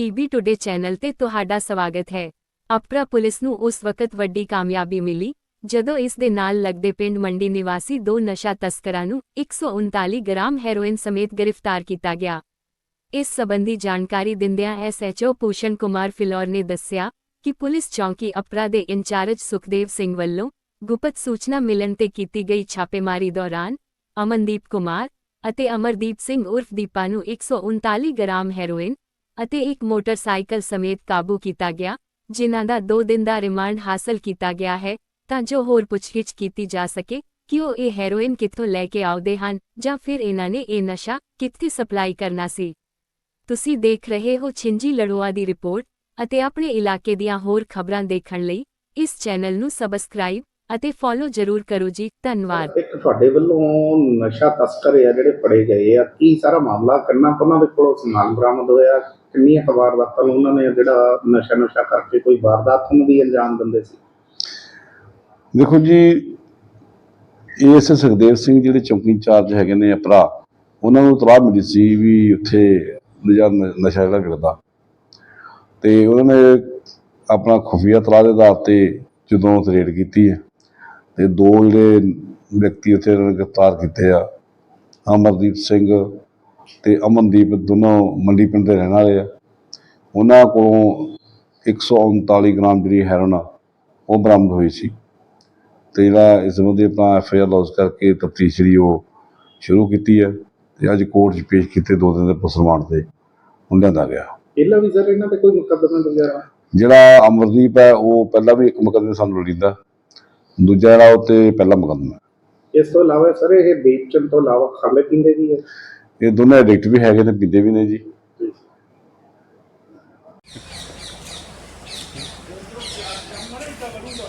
PB today channel ਤੇ ਤੁਹਾਡਾ ਸਵਾਗਤ ਹੈ। ਅਪਰਾ ਪੁਲਿਸ ਨੂੰ ਉਸ ਵਕਤ ਵੱਡੀ ਕਾਮਯਾਬੀ ਮਿਲੀ, ਜਦੋਂ ਇਸ ਦੇ ਨਾਲ ਲੱਗਦੇ ਪਿੰਡ ਮੰਡੀ ਨਿਵਾਸੀ ਦੋ ਨਸ਼ਾ ਤਸਕਰਾਂ ਨੂੰ 139 ਗ੍ਰਾਮ ਹੈਰੋਇਨ ਸਮੇਤ ਗ੍ਰਿਫਤਾਰ ਕੀਤਾ ਗਿਆ। ਇਸ ਸਬੰਧੀ ਜਾਣਕਾਰੀ ਦਿੰਦਿਆਂ ਐਸਐਚਓ ਪੂਸ਼ਨ ਕੁਮਾਰ ਫਿਲੌਰ ਨੇ ਦੱਸਿਆ ਕਿ ਪੁਲਿਸ ਚੌਂਕੀ ਅਪਰਾ ਦੇ ਇੰਚਾਰਜ ਸੁਖਦੇਵ ਸਿੰਘ ਵੱਲੋਂ ਗੁਪਤ ਸੂਚਨਾ ਮਿਲਣ ਤੇ ਕੀਤੀ ਗਈ ਛਾਪੇਮਾਰੀ ਦੌਰਾਨ ਅਮਨਦੀਪ ਕੁਮਾਰ ਅਤੇ ਅਮਰਦੀਪ ਸਿੰਘ ਉਰਫ ਦੀਪਾ ਨੂੰ 139 ਗ੍ਰਾਮ ਹੈਰੋਇਨ ਅਤੇ ਇੱਕ ਮੋਟਰਸਾਈਕਲ ਸਮੇਤ ਕਾਬੂ ਕੀਤਾ ਗਿਆ, ਜਿਨ੍ਹਾਂ ਦਾ 2 ਦਿਨ ਦਾ ਰਿਮਾਂਡ ਹਾਸਲ ਕੀਤਾ ਗਿਆ ਹੈ, ਤਾਂ ਜੋ ਹੋਰ ਪੁੱਛਗਿੱਛ ਕੀਤੀ ਜਾ ਸਕੇ ਕਿ ਉਹ ਇਹ ਹੈਰੋਇਨ ਕਿੱਥੋਂ ਲੈ ਕੇ ਆਉਂਦੇ ਹਨ ਜਾਂ ਫਿਰ ਇਹਨਾਂ ਨੇ ਇਹ ਨਸ਼ਾ ਕਿੱਥੇ ਸਪਲਾਈ ਕਰਨਾ ਸੀ। ਤੁਸੀਂ ਦੇਖ ਰਹੇ ਹੋ ਛਿੰਜੀ ਲੜੋਆ ਦੀ ਰਿਪੋਰਟ ਅਤੇ ਆਪਣੇ ਇਲਾਕੇ ਦੀਆਂ ਹੋਰ ਖਬਰਾਂ ਦੇਖਣ ਲਈ ਇਸ ਚੈਨਲ ਨੂੰ ਸਬਸਕ੍ਰਾਈਬ ਅਤੇ ਫੋਲੋ ਜ਼ਰੂਰ ਕਰੋ ਜੀ, ਧੰਨਵਾਦ। ਇੱਕ ਤੁਹਾਡੇ ਵੱਲੋਂ ਨਸ਼ਾ ਤਸਕਰ ਆ ਜਿਹੜੇ ਫੜੇ ਗਏ ਆ, ਕੀ ਸਾਰਾ ਮਾਮਲਾ ਕਿੰਨਾ ਉਹਨਾਂ ਦੇ ਕੋਲੋਂ ਸਮਾਨ ਬਰਾਮਦ ਹੋਇਆ? ਕਿੰਨੀਆਂ ਕੁ ਵਾਰਦਾਤਾਂ ਨੂੰ ਉਹਨਾਂ ਨੇ ਜਿਹੜਾ ਨਸ਼ਾ ਨਸ਼ਾ ਕਰਕੇ ਕੋਈ ਵਾਰਦਾਤ ਨੂੰ ਵੀ ਅੰਜਾਮ ਦਿੰਦੇ ਸੀ? ਦੇਖੋ ਜੀ ਏਐਸ ਸੁਖਦੇਵ ਸਿੰਘ ਜਿਹੜੇ ਚੌਂਕੀ ਇੰਚਾਰਜ ਹੈਗੇ ਨੇ ਅਪਰਾ ਉਹਨਾਂ ਨੂੰ ਤਲਾਹ ਮਿਲੀ ਸੀ ਵੀ ਉੱਥੇ ਨਸ਼ਾ ਜਿਹੜਾ ਵਿਕਦਾ ਤੇ ਉਹਨਾਂ ਨੇ ਆਪਣਾ ਖੁਫੀਆ ਤਲਾਹ ਦੇ ਆਧਾਰ ਤੇ ਜਦੋਂ ਰੇਡ ਕੀਤੀ ਹੈ, ਤੇ ਦੋ ਜਿਹੜੇ ਵਿਅਕਤੀ ਉੱਥੇ ਗ੍ਰਿਫਤਾਰ ਕੀਤੇ ਆ, ਅਮਰਦੀਪ ਸਿੰਘ ਤੇ ਅਮਨਦੀਪ ਦੋਨੋਂ ਮੰਡੀ ਪਿੰਡ ਦੇ ਰਹਿਣ ਵਾਲੇ ਆ। ਉਹਨਾਂ ਕੋਲੋਂ 139 ਗ੍ਰਾਮ ਜਿਹੜੀ ਹੈਰੋਨ ਆ ਉਹ ਬਰਾਮਦ ਹੋਈ ਸੀ। ਤੇ ਜਿਹੜਾ ਇਸ ਸੰਬੰਧੀ ਆਪਣਾ ਐਫ ਆਈ ਆਰ ਲੌਜ ਕਰਕੇ ਤਫਤੀਸ਼ ਜਿਹੜੀ ਉਹ ਸ਼ੁਰੂ ਕੀਤੀ ਹੈ ਤੇ ਅੱਜ ਕੋਰਟ 'ਚ ਪੇਸ਼ ਕੀਤੇ ਦੋ ਦਿਨ ਦੇ ਪੁਲਿਸ ਰਿਮਾਂਡ ਤੇ ਹੁਣ ਲਿਆਂਦਾ ਗਿਆ। ਪਹਿਲਾਂ ਵੀ ਸਰ ਇਹਨਾਂ ਤੇ ਕੋਈ ਮੁਕੱਦਮਾ ਵਗੈਰਾ ਜਿਹੜਾ ਅਮਰਦੀਪ ਹੈ ਉਹ ਪਹਿਲਾਂ ਵੀ ਇੱਕ ਮੁਕੱਦਮੇ ਸਾਨੂੰ ਲੜੀਂਦਾ। ਦੂਜਾ ਜਿਹੜਾ ਉਹ ਤੇ ਪਹਿਲਾ ਮੁਕੱਦਮਾ। ਇਸ ਤੋਂ ਇਲਾਵਾ ਸਰ ਇਹ ਵੇਚਣ ਤੋਂ ਇਲਾਵਾ ਖਾਲੇ ਪੀਂਦੇ ਵੀ ਹੈ? ਇਹ ਦੋਨੇ ਐਡਿਕਟ ਵੀ ਹੈਗੇ ਨੇ ਪੀਂਦੇ ਵੀ ਨੇ ਜੀ।